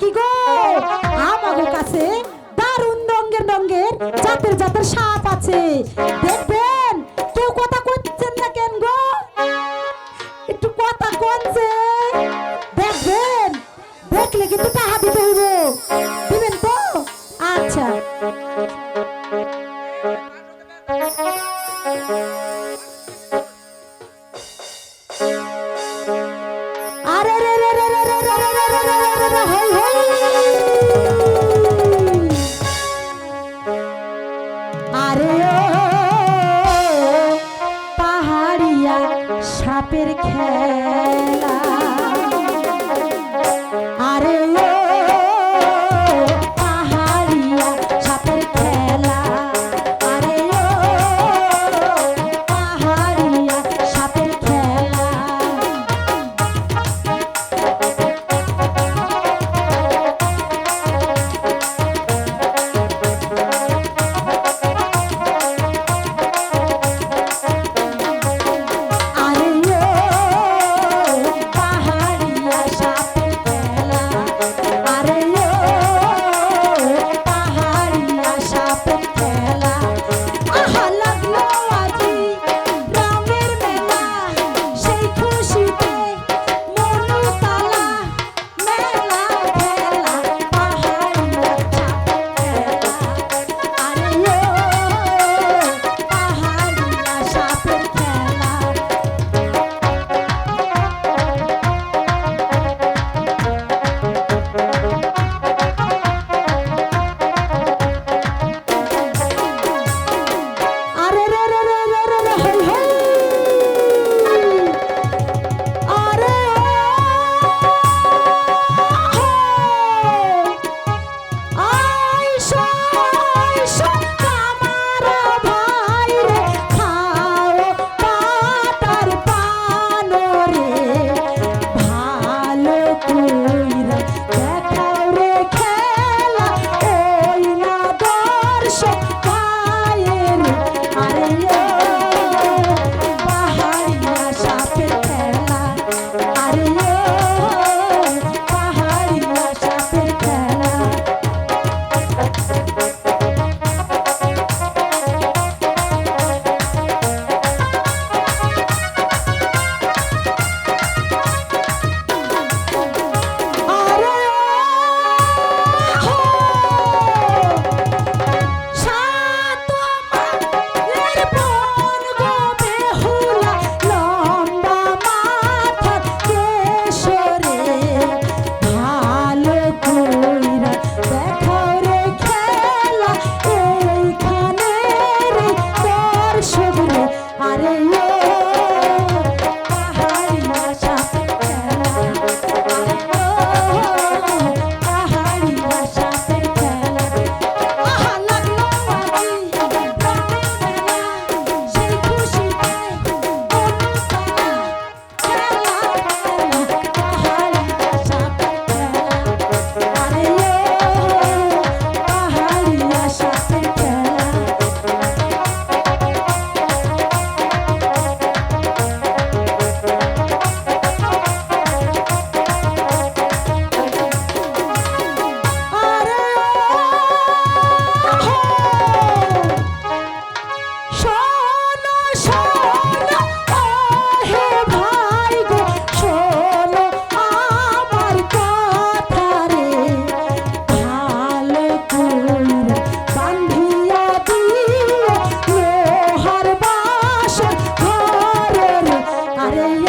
কি গো? আমাগো কাছে দারুণ রঙের রঙের জাতের জাতের সাপ আছে। দেখবেন, কেউ কথা কইছেন না কেন গো? একটু কথা কনছে দেখবেন, দেখলে কিন্তু তাহা দিতে হইব। হই হই সবুরে আরে 나를